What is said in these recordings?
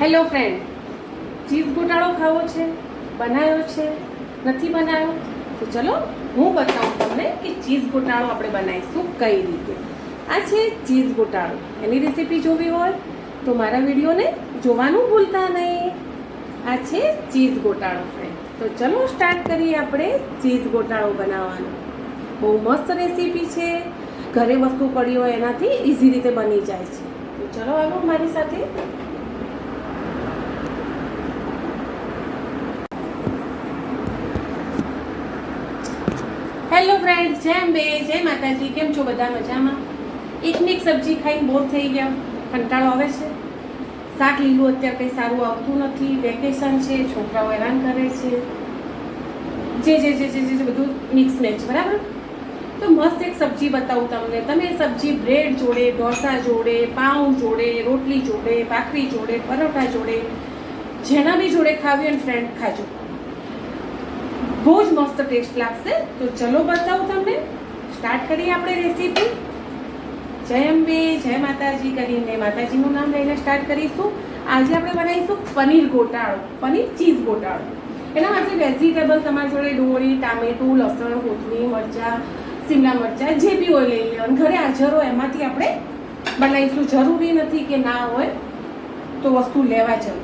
Hello friend, cheese ગોટાળો ખાવો છે બનાવ્યો છે, નથી બનાવ્યો તો ચલો, હું બતાવું તમને કે ચીઝ ગોટાળો આપણે બનાવીશું કઈ રીતે. આ છે ચીઝ ગોટાળો. એની રેસીપી જોવી હોય તો મારા વિડીયોને જોવાનું ભૂલતા નહીં. આ છે ચીઝ ગોટાળો ફ્રેન્ડ. તો ચલો સ્ટાર્ટ કરીએ આપણે ચીઝ ગોટાળો બનાવવાનો. બહુ મસ્ત રેસીપી છે. ઘરે વસ્તુ પડી હોય એનાથી ઇઝી રીતે બની જાય છે. તો ચલો આવો મારી સાથે હેલો ફ્રેન્ડ જય અંબે જય માતાજી કેમ છો બધા મજામાં? એકની એક સબ્જી ખાઈને બોર થઈ ગયા. કંટાળો આવે છે. શાક લીલું અત્યારે કંઈ સારું આવતું નથી. વેકેશન છે, છોકરાઓ હેરાન કરે છે. જે જે જે જે જે બધું મિક્સ મેચ બરાબર? તો મસ્ત એક સબ્જી બતાવું તમને. તમે એ સબ્જી બ્રેડ જોડે, ઢોસા જોડે, પાઉં જોડે, રોટલી જોડે, ભાખરી જોડે, પરોઠા જોડે, જેના બી જોડે ખાવી અને ફ્રેન્ડ ખાજો. બહુ જ મસ્ત ટેસ્ટ લાગશે. તો ચલો બતાવું તમને. સ્ટાર્ટ કરીએ આપણે રેસીપી જય અંબે, જય માતાજી કરીને માતાજીનું નામ લઈને સ્ટાર્ટ કરીશું. આજે આપણે બનાવીશું પનીર ગોટાળો, પનીર ચીઝ ગોટાળો. એના માટે વેજીટેબલ તમારી જોડે ડુંગળી, ટામેટું, લસણ, કોથમીર, મરચાં, શિમલા મરચાં, જે બી હોય લઈ લેવાનું. ઘરે હાજર હોય એમાંથી આપણે બનાવીશું. જરૂરી નથી કે ના હોય તો વસ્તુ લેવા જવું.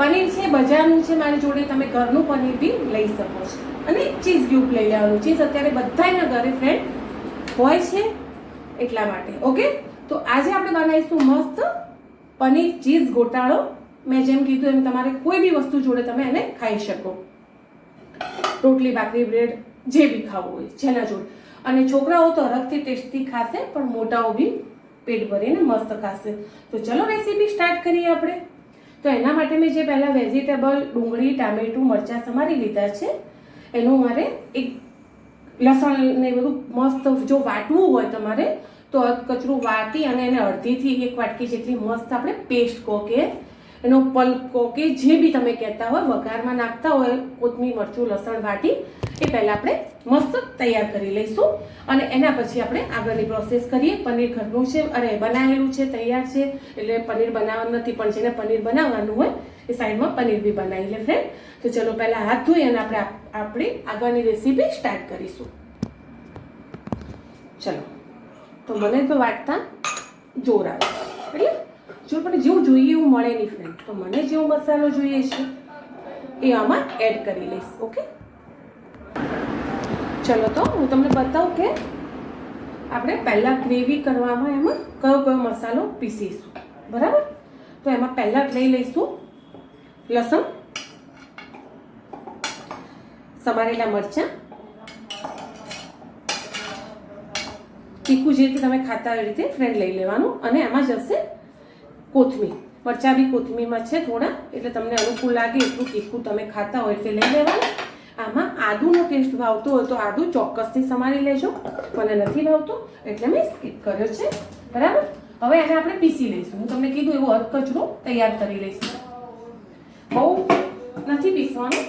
પનીર છે, બજારનું છે, મારી જોડે તમે ઘરનું પનીર બી લઈ શકો છો. અને ચીઝ ક્યુબ લઈ લેવાનું. ચીઝ અત્યારે બધાના ઘરે ફ્રેન્ડ હોય છે એટલા માટે ઓકે તો આજે આપણે બનાવીશું મસ્ત પનીર ચીઝ ગોટાળો. મેં જેમ કીધું એમ તમારે કોઈ બી વસ્તુ જોડે તમે એને ખાઈ શકો. રોટલી, ભાખરી, બ્રેડ, જે બી ખાવું હોય, જેના જોડે. અને છોકરાઓ તો અલગથી ટેસ્ટી ખાશે, પણ મોટાઓ બી પેટ ભરીને મસ્ત ખાશે. તો ચલો રેસીપી સ્ટાર્ટ કરીએ આપણે. તો એના માટે મેં જે પહેલાં વેજીટેબલ ડુંગળી, ટામેટું, મરચાં સમારી લીધા છે. એનું મારે એક લસણ ને બધું મસ્ત જો વાટવું હોય તમારે, તો કચરું વાટી અને એને અડધીથી એક વાટકી જેટલી મસ્ત આપણે પેસ્ટ કોકે, એનો પલ્પ કહો કે જે બી તમે કહેતા હોય, વઘારમાં નાખતા હોય, કોથમીર, મરચું, લસણ વાટી એ પહેલાં આપણે મસ્ત તૈયાર કરી લઈશું અને એના પછી આપણે આગળની પ્રોસેસ કરીએ. પનીર ઘરનું છે, અરે બનાવેલું છે, તૈયાર છે, એટલે પનીર બનાવવાનું નથી, પણ જેને પનીર બનાવવાનું હોય, એ સાઈડમાં પનીર બી બનાવી લે ફ્રેન્ડ તો ચલો પહેલાં હાથ ધોઈ અને આપણે આપણી આગળની રેસીપી સ્ટાર્ટ કરીશું. ચલો. તો મને તો વાટતા જોર આવે. એટલે જો પણ જેવું જોઈએ એવું મળે નહીં ફ્રેન્ડ તો મને જેવો મસાલો જોઈએ છે, એ આમાં એડ કરી લઈશ ઓકે ચલો તો, હું તમને બતાવું કે આપણે પહેલાં ગ્રેવી કરવામાં એમાં કયો કયો મસાલો પીસીશું. બરાબર? તો એમાં પહેલાં લઈ લઈશું લસણ, સમારેલા મરચાં, તીખું જે રીતે તમે ખાતા એ રીતે ફ્રેન્ડ લઈ લેવાનું અને એમાં જશે કોથમીર. મરચાં બી કોથમીરમાં છે થોડા, એટલે તમને અનુકૂળ લાગે એટલું તીખું તમે ખાતા હોય એટલે લઈ લેવાનું. આમાં આદુનો ટેસ્ટ ભાવતો હોય તો આદુ ચોક્કસથી સમારી લેજો. મને નથી ભાવતો, એટલે મેં સ્કીપ કર્યો છે. બરાબર? હવે એને આપણે પીસી લઈશું. હું તમને કીધું એવું અધકચરો તૈયાર કરી લઈશું. બહુ નથી પીસવાનું.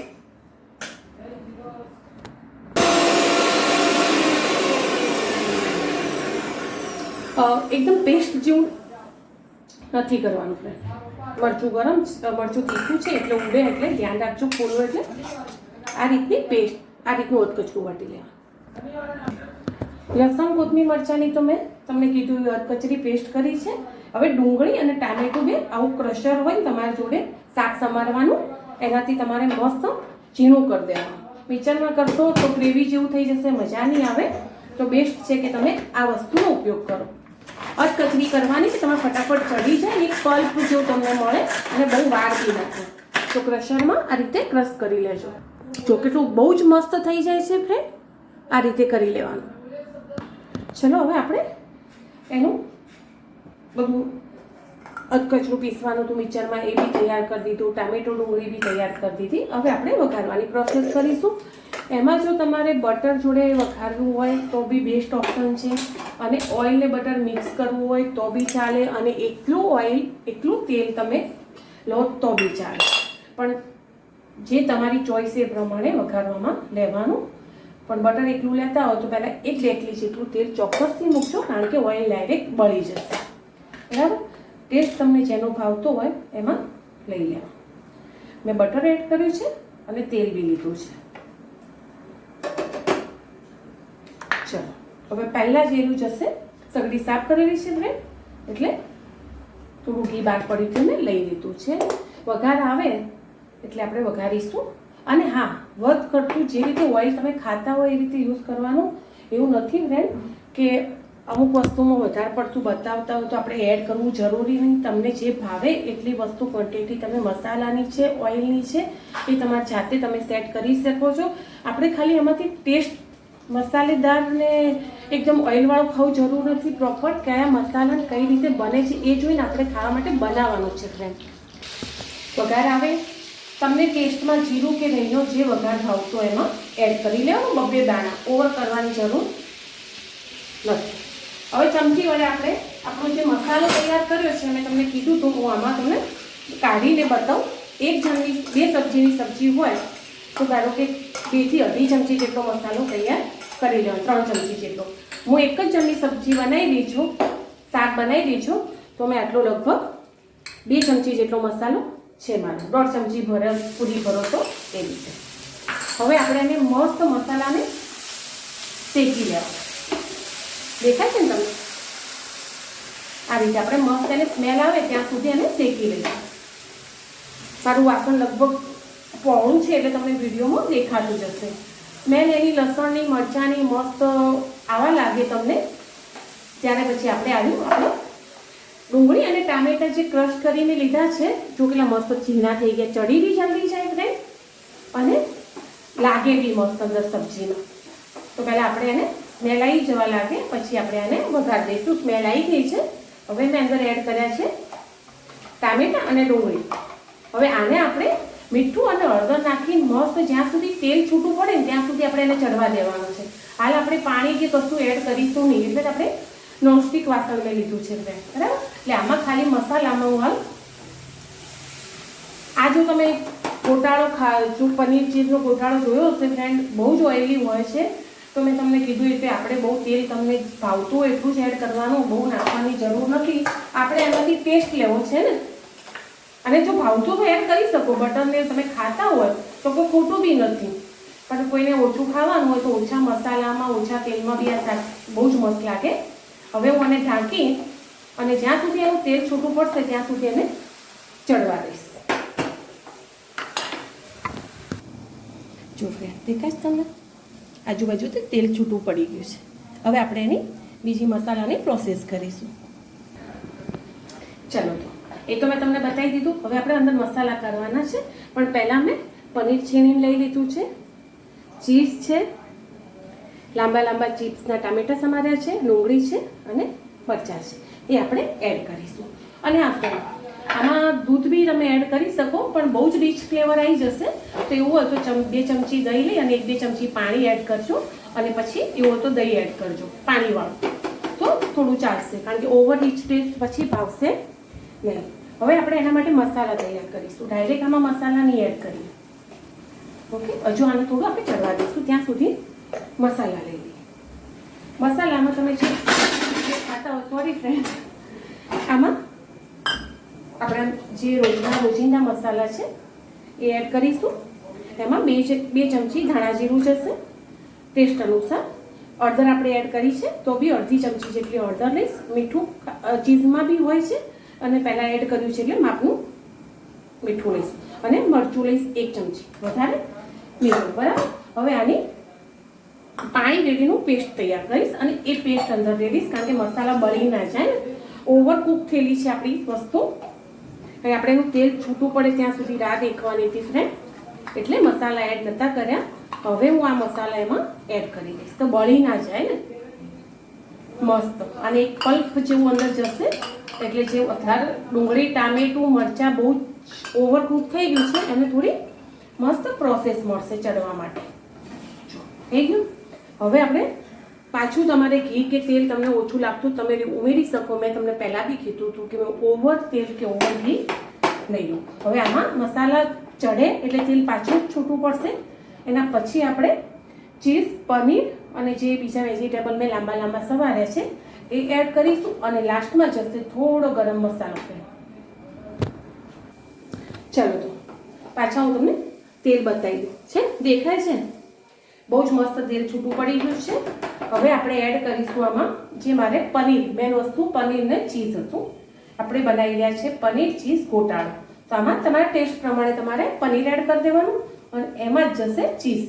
એકદમ પેસ્ટ જેવું નથી કરવાનું ફ્રેન્ડ મરચું ગરમ મરચું તીખું છે, એટલે ઉડે એટલે ધ્યાન રાખજો ખોલું એટલે. આ રીતની પેસ્ટ, આ રીતનું અધકચરું વાટી લેવાનું. લસણ, કોથમીર, મરચાંની તો મેં તમને કીધું અધકચરી પેસ્ટ કરી છે. હવે ડુંગળી અને ટામેટું બે, આવું ક્રશર હોય તમારી જોડે શાક સમારવાનું, એનાથી તમારે મસ્ત ઝીણું કરી દેવાનું. મિક્સરમાં કરશો તો ગ્રેવી જેવું થઈ જશે, મજા નહીં આવે. તો બેસ્ટ છે કે તમે આ વસ્તુનો ઉપયોગ કરો. અધકચરી કરવાની કે તમે ફટાફટ ચડી જાય, એક પલ્પ જેવું તમને મળે અને બહુ વાર બી નાખો તો ક્રશરમાં આ રીતે ક્રશ કરી લેજો. જો કેટલું બહુ જ મસ્ત થઈ જાય છે ફ્રેન્ડ આ રીતે કરી લેવાનું. ચલો હવે આપણે એનું બધું અધકચરું પીસવાનું હતું મિક્સરમાં એ બી તૈયાર કરી દીધું, ટામેટો ડુંગળી બી તૈયાર કરી દીધી. હવે આપણે વઘારવાની પ્રોસેસ કરીશું. એમાં જો તમારે બટર જોડે વઘારવું હોય તો બી બેસ્ટ ઓપ્શન છે. અને ઓઇલ ને બટર મિક્સ કરવું હોય તો બી ચાલે. અને એટલું ઓઇલ એટલું તેલ તમે લો તો બી ચાલે. પણ જે તમારી ચોઈસ એ પ્રમાણે વઘારવામાં લેવાનું. પણ બટર એકલું લેતા હોય તો પહેલાં એક ડેકલી જેટલું તેલ ચોક્કસથી મૂકજો, કારણ કે ઓઇલ ડાયરેક્ટ બળી જશે. બરાબર? ટેસ્ટ તમને જેનો ભાવતો હોય એમાં લઈ લેવા મેં બટર એડ કર્યું છે અને તેલ બી લીધું છે. ચલો, હવે પહેલાં જેલું જશે. સગડી સાફ કરેલી છે બ્રેડ એટલે થોડું ઘી બહાર પડ્યું હતું ને લઈ લીધું છે. વઘાર આવે એટલે આપણે વઘારીશું. અને હા, વધ કરતું જે રીતે ઓઇલ તમે ખાતા હોય એ રીતે યુઝ કરવાનું. એવું નથી ફ્રેન્ડ કે અમુક વસ્તુમાં વધારે પડતું બતાવતા હોય તો આપણે એડ કરવું જરૂરી નહીં. તમને જે ભાવે એટલી વસ્તુ ક્વોન્ટિટી તમે મસાલાની છે ઓઇલની છે, એ તમારી જાતે તમે સેટ કરી શકો છો. આપણે ખાલી એમાંથી ટેસ્ટ મસાલેદાર ને એકદમ ઓઇલવાળું ખાવું જરૂર નથી. પ્રોપર કયા મસાલા કઈ રીતે બને છે એ જોઈને આપણે ખાવા માટે બનાવવાનું છે ફ્રેન્ડ વઘાર આવે? તમને ટેસ્ટમાં જીરું કે દહીંનો જે વઘાર ભાવતો એમાં એડ કરી લેવાનું બબ્બે દાણા. ઓવર કરવાની જરૂર નથી. હવે ચમચી વડે આપણે આપણો જે મસાલો તૈયાર કર્યો છે, મેં તમને કીધું તો હું આમાં તમને કાઢીને બતાવું. એક જણની, બે સબ્જીની સબ્જી હોય, તો ધારો કે બેથી અઢી ચમચી જેટલો મસાલો તૈયાર કરી લેવાનો, ત્રણ ચમચી જેટલો. હું એક જ જણની સબ્જી બનાવી દઈ છું, શાક બનાવી દઈ છું, તો મેં આટલો લગભગ બે ચમચી જેટલો મસાલો છે મારો દોઢ ચમચી ભરે પૂરી ભરો તો એ રીતે. હવે આપણે એને મસ્ત મસાલાને શેકી લેવા. દેખાય છે ને તમને? આ રીતે આપણે મસ્ત એને સ્મેલ આવે ત્યાં સુધી એને શેકી લઈએ. મારું વાસણ લગભગ પહોળું છે એટલે તમને વિડીયોમાં દેખાતું જશે સ્મેલ એની લસણની, મરચાંની મસ્ત આવા લાગે તમને. ત્યારે પછી આપણે આવ્યું આપણે ડુંગળી અને ટામેટા જે ક્રશ કરીને લીધા છે, જો કેટલા મસ્ત ચીના થઈ ગયા, ચડી બી જલ્દી જાય ફ્રેન્ડ અને લાગે બી મસ્ત અંદર સબ્જીમાં. તો પહેલાં આપણે એને સ્મેલ આવી જવા લાગે, પછી આપણે એને વધારી દઈશું. સ્મેલ આવી ગઈ છે. હવે મેં અંદર એડ કર્યા છે ટામેટા અને ડુંગળી. હવે આને આપણે મીઠું અને હળદર નાખી મસ્ત જ્યાં સુધી તેલ છૂટું પડે ને ત્યાં સુધી આપણે એને ચડવા દેવાનું છે. હાલ આપણે પાણી કે કશું એડ કરીશું નહીં, એટલે આપણે નોનસ્ટિક વાસણ મેં લીધું છે મેં બરાબર? એટલે આમાં ખાલી મસાલામાં હું હાલ આ જો તમે ગોટાળો ખા, જો પનીર ચીઝનો ગોટાળો જોયો હશે ફ્રેન્ડ બહુ જ ઓઇલી હોય છે. તો મેં તમને કીધું એટલે આપણે બહુ તેલ તમને ભાવતું હોય એટલું જ એડ કરવાનું, બહુ નાખવાની જરૂર નથી. આપણે એમાંથી ટેસ્ટ લેવો છે ને. અને જો ભાવતું હોય એડ કરી શકો બટરને તમે ખાતા હોય તો કોઈ ખોટું બી નથી. પણ કોઈને ઓછું ખાવાનું હોય તો ઓછા મસાલામાં, ઓછા તેલમાં બી આ શાક બહુ જ મસ્ત લાગે. હવે હું આને ઢાંકી અને જ્યાં સુધી એનું તેલ છૂટું પડશે, ત્યાં સુધી એને ચડવા દઈશ. જો ફ્રેન્ડ દેખાય તમને? આજુબાજુ તેલ છૂટું પડી ગયું છે. હવે આપણે એની બીજી મસાલાની પ્રોસેસ કરીશું. ચલો તો, એ તો મેં તમને બતાવી દીધું. હવે આપણે અંદર મસાલા કરવાના છે. પણ પહેલાં મેં પનીર છીણીને લઈ લીધું છે. ચીઝ છે. લાંબા લાંબા ચિપ્સના ટામેટા સમાર્યા છે, ડુંગળી છે અને મરચાં છે. એ આપણે એડ કરીશું. અને આ ફ્રેન્ડ આમાં દૂધ બી તમે એડ કરી શકો, પણ બહુ જ રીચ ફ્લેવર આવી જશે. તો એવું હોય તો બે ચમચી દહીં લઈ અને એક બે ચમચી પાણી એડ કરજો અને પછી એવું હોય તો દહીં એડ કરજો, પાણીવાળું. તો થોડું ચાલશે, કારણ કે ઓવર રીચ ટેસ્ટ પછી ભાવશે નહીં. હવે આપણે એના માટે મસાલા તૈયાર કરીશું. ડાયરેક્ટ આમાં મસાલા નહીં એડ કરીએ. ઓકે હજુ આને થોડું આપણે ચડવા દઈશું. ત્યાં સુધી મસાલા લઈ લઈએ. મસાલામાં તમે જે ખાતા હો સોરી ફ્રેન્ડ આમાં આપણા જે રોજના રોજિંદા મસાલા છે, એ એડ કરીશું. એમાં બે બે ચમચી ધાણા જીરું જશે ટેસ્ટ અનુસાર. અડધર આપણે એડ કરી છે, તો બી અડધી ચમચી જેટલી અડધર લઈશ. મીઠું ચીઝમાં બી હોય છે, અને પહેલાં એડ કર્યું છે એટલે માપનું મીઠું લઈશ. અને મરચું લઈશ એક ચમચી. વધારે? મીઠું, બરાબર? હવે આની પાણી રેડીનું પેસ્ટ તૈયાર કરીશ અને એ પેસ્ટ અંદર રેડીશ કારણ કે મસાલા બળી ના જાય ને. ઓવરકુક થયેલી છે આપણી વસ્તુ. એટલે આપણે એનું તેલ છૂટું પડે ત્યાં સુધી રાહ દેખવાની હતી ફ્રેન્ડ એટલે મસાલા એડ નતા કર્યા. હવે હું આ મસાલા એમાં એડ કરી દઈશ. તો બળી ના જાય ને. મસ્ત. અને એક પલ્પ જેવું અંદર જશે. એટલે જે વધારે ડુંગળી, ટામેટું, મરચાં બહુ જ ઓવરકુક થઈ ગયું છે. એને થોડી મસ્ત પ્રોસેસ મળશે ચડવા માટે. થઈ ગયું? હવે આપણે પાછું તમારે ઘી કે તેલ તમને ઓછું લાગતું તમે ઉમેરી શકો. મેં તમને પહેલાં બી કીધું હતું કે ઓવર તેલ કે ઓવર ઘી નહીં લો હવે આમાં મસાલા ચડે એટલે તેલ પાછું છૂટું પડશે. એના પછી આપણે ચીઝ, પનીર અને જે બીજા વેજીટેબલ મેં લાંબા લાંબા સવાર્યા છે, એ એડ કરીશું અને લાસ્ટમાં જશે થોડો ગરમ મસાલો ચલો તો પાછા હું તમને તેલ બતાવી દઉં. છે? દેખાય છે? ને? બહુ જ મસ્ત તેલ છૂટું પડી ગયું છે. હવે આપણે એડ કરીશું આમાં જે મારે પનીર, મેન વસ્તુ પનીર ને ચીઝ હતું. આપણે બનાવી રહ્યા છે પનીર ચીઝ ગોટાળો. તો આમાં તમારા ટેસ્ટ પ્રમાણે તમારે પનીર એડ કરી દેવાનું અને એમાં જ જશે ચીઝ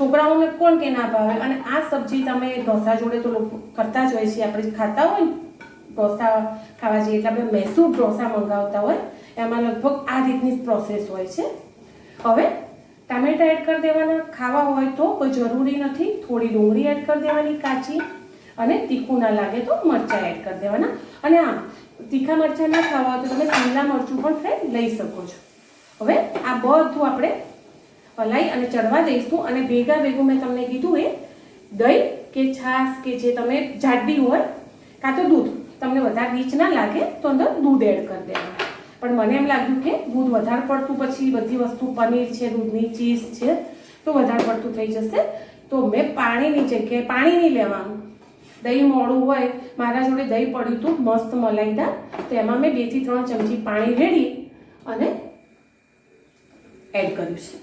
છોકરાઓને કોણ કે ના ભાવે? અને આ સબ્જી તમે ઢોસા જોડે તો લોકો કરતા જ હોય છે. આપણે ખાતા હોય ને, ઢોસા ખાવા જઈએ એટલે આપણે મૈસૂર ઢોસા મંગાવતા હોય. એમાં લગભગ આ રીતની પ્રોસેસ હોય છે. હવે ટામેટા એડ કરી દેવાના, ખાવા હોય તો, કોઈ જરૂરી નથી. થોડી ડુંગળી એડ કરી દેવાની કાચી અને તીખું ના લાગે તો મરચાં એડ કરી દેવાના. અને આ તીખા મરચાં ના ખાવા હોય તો તમે લીલા મરચું પણ ફ્રેન્ડ લઈ શકો છો. હવે આ બધું આપણે હલાઈ અને ચડવા દઈશું અને ભેગા ભેગું મેં તમને કીધું એ દહીં કે છાશ કે જે તમે જાડી હોય, કાં તો દૂધ. તમને વધારે રીચ ના લાગે તો અંદર દૂધ એડ કરી દેવાનું. પણ મને એમ લાગ્યું કે દૂધ વધારે પડતું પછી બધી વસ્તુ પનીર છે, દૂધની ચીઝ છે, તો વધારે પડતું થઈ જશે. તો મેં પાણીની જગ્યાએ પાણી નહીં લેવાનું. દહીં મોડું હોય, મારા જોડે દહીં પડ્યું હતું, મસ્ત મલાઈદાર તો એમાં મેં બેથી ત્રણ ચમચી પાણી રેડી અને એડ કર્યું છે.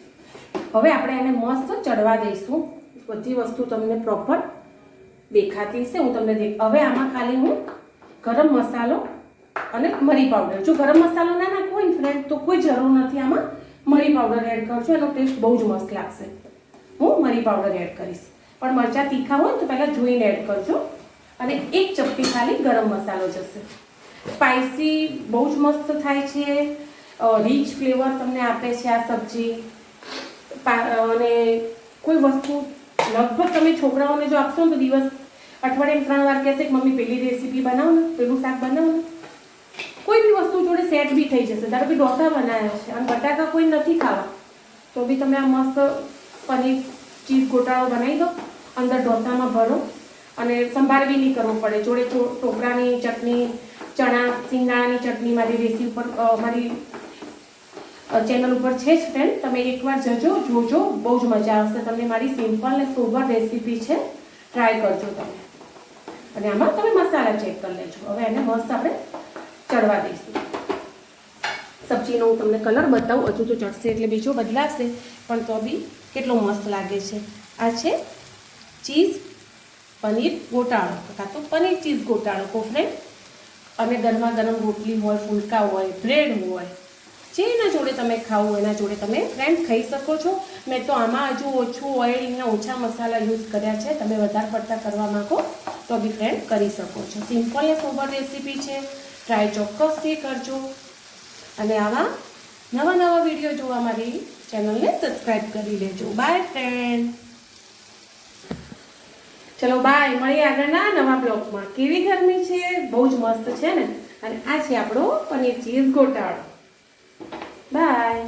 હવે આપણે એને મસ્ત ચડવા દઈશું. બધી વસ્તુ તમને પ્રોપર દેખાતી છે હું તમને હવે આમાં ખાલી હું ગરમ મસાલો અને મરી પાવડર જો ગરમ મસાલો ના નાખો હોય ને ફ્રેન્ડ તો કોઈ જરૂર નથી આમાં. મરી પાવડર એડ કરજો, એનો ટેસ્ટ બહુ જ મસ્ત લાગશે. હું મરી પાવડર એડ કરીશ. પણ મરચાં તીખા હોય તો પહેલાં જોઈને એડ કરજો. અને એક ચપટી ખાલી ગરમ મસાલો જશે. સ્પાઇસી બહુ જ મસ્ત થાય છે. રીચ ફ્લેવર તમને આપે છે આ સબ્જી. અને કોઈ વસ્તુ લગભગ તમે છોકરાઓને જો આપશો ને તો દિવસ અઠવાડિયે ત્રણ વાર કહેશે કે, મમ્મી, પેલી રેસીપી બનાવો ને પેલું શાક બનાવો ને કોઈ બી વસ્તુ જોડે સેટ બી થઈ જશે. ધારો કે ઢોસા બનાવ્યા છે અને બટાકા કોઈ નથી ખાવા, તો બી તમે આ મસ્ત પનીર ચીઝ ગોટાળો બનાવી દો, અંદર ઢોસામાં ભરો અને સંભાર બી નહીં કરવો પડે. જોડે ટોપરાની ચટણી, ચણા સિંગાણાની ચટણી મારી રેસીપી ઉપર મારી ચેનલ ઉપર છે જ ફ્રેન્ડ તમે એકવાર જજો, જોજો, બહુ જ મજા આવશે. તમને મારી સિમ્પલ ને સોબર રેસીપી છે ટ્રાય કરજો તમે. અને આમાં તમે મસાલા ચેક કરી લેજો. હવે એને મસ્ત આપણે ચડવા દઈશું. સબ્જીનો હું તમને કલર બતાવું. હજુ તો ચડશે એટલે બીજો બદલાશે. પણ તો બી કેટલો મસ્ત લાગે છે. આ છે ચીઝ પનીર ગોટાળો. કાં તો પનીર ચીઝ ગોટાળો, કો ફ્રેન્ડ અને ગરમા ગરમ રોટલી હોય, ફુલકા હોય, બ્રેડ હોય જે એના જોડે તમે ખાઓ એના જોડે તમે ફ્રેન્ડ ખાઈ શકો છો. મેં તો આમાં હજુ ઓછું ઓઇલ ને ઓછા મસાલા યુઝ કર્યા છે. તમે વધારે પડતા કરવા માંગો તો બી ફ્રેન્ડ કરી શકો છો. સિમ્પલ એ સોબર રેસીપી છે. ટ્રાય ચોક્કસથી કરજો. અને આવા નવા નવા વીડિયો જોવા મારી ચેનલને સબસ્ક્રાઈબ કરી લેજો. બાય ફ્રેન્ડ ચલો બાય મળીએ આગળના નવા બ્લોગમાં. કેવી ગરમી છે? બહુ જ મસ્ત છે ને? અને આ છે આપણો પનીર ચીઝ ગોટાળો. બાય